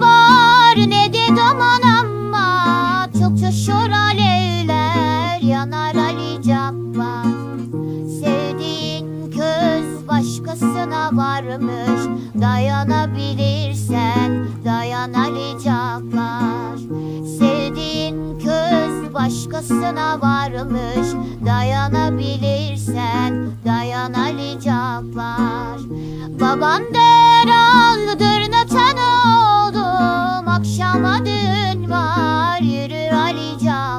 var ne de aman amma. Çok coşur alevler yanar Ali Cabbar Sevdiğin kız başkasına varmış. Dayanabilirsen dayan Ali Cabbar Sevdiğin kız başkasına varmış. Dayanabilirsen dayan Ali Cabbar Babandır aldı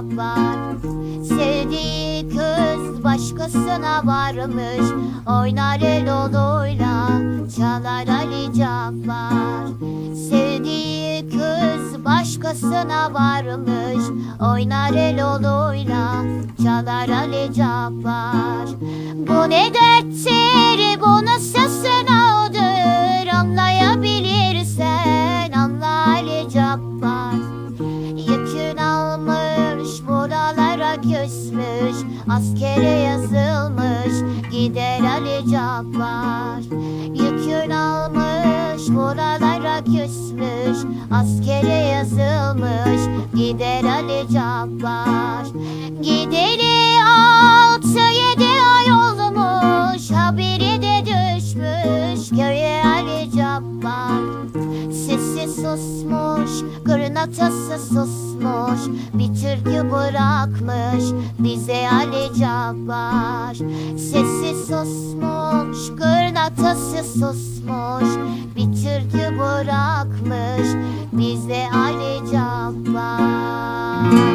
Cabbar Sevdiği kız başkasına varmış. Oynar el oluyla çalar Ali Cabbar Sevdiği kız başkasına varmış. Oynar el oluyla çalar Ali Cabbar Bu ne derttir bu nasıl küsmüş Askere yazılmış gider Ali Cabbar. Yükün almış buralara küsmüş Askere yazılmış gider Ali Cabbar. Gideli altı yedi ay olmuş Haberi de düşmüş köye Ali Cabbar susmuş, kırnatası susmuş. Bir türkü bırakmış bize Ali Cabbar Sesi susmuş, kırnatası susmuş. Bir türkü bırakmış bize Ali Cabbar